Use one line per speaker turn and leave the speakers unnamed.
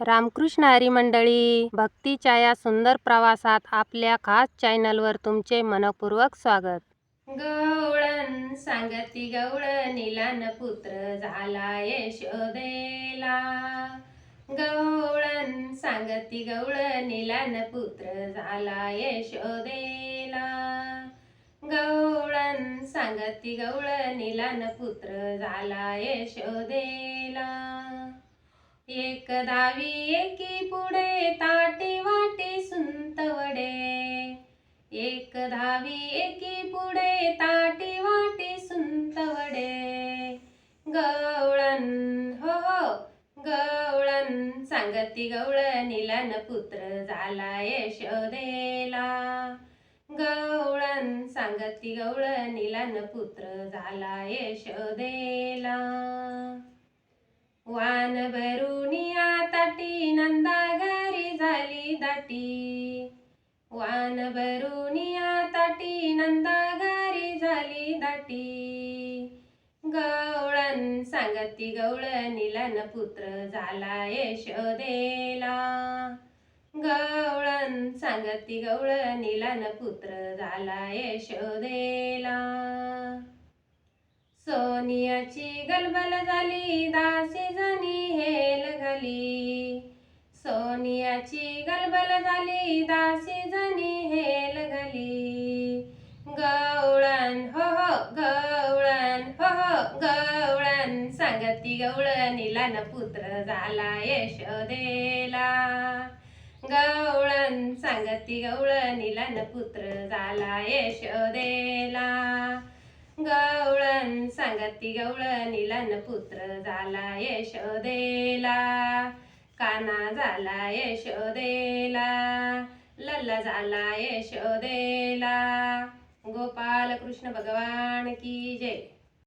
रामकृष्ण हरी मंडळी भक्तीच्या या सुंदर प्रवासात आपल्या खास चॅनलवर तुमचे मनपूर्वक स्वागत. गवळण सांगती गवळ निलान पुत्र झाला यशोदेला गवळण सांगती गवळ निलान पुत्र झाला यशोदेला गवळण सांगती गवळ निलान पुत्र झाला यशोदेला एक दावी एकी पुढे ताटी वाटी सुंतवडे एक धावी एकी पुढे ताटी वाटी सुंतवडे गवळण हो हो गवळण सांगती गवळ निलन पुत्र झाला यशोदेला. गवळण सांगती गवळ निलन पुत्र झाला यशोदेला. वान भरुनिया दाटी वान भरुनिया ताटी नंदा घरी झाली दाटी गवळण सांगती गवळ निलन पुत्र झाला यशोदेला गवळण सांगती गवळ निलन पुत्र झाला यशोदेला सोनियाची गलबल झाली दासी जणी हेल घाली सोनियाची गलबल झाली दासी जणी हेल घाली गवळण हो हो गवळण हो हो गवळण. सांगती गवळणीला न पुत्र झाला यशोदेला. गवळण सांगती गवळणीला न पुत्र झाला यशोदेला. गवळण सांगती गवळणीला निलन पुत्र झाला यशोदेला. काना झाला यशोदेला लल्ला झाला यशोदेला गोपाल कृष्ण भगवान की जय.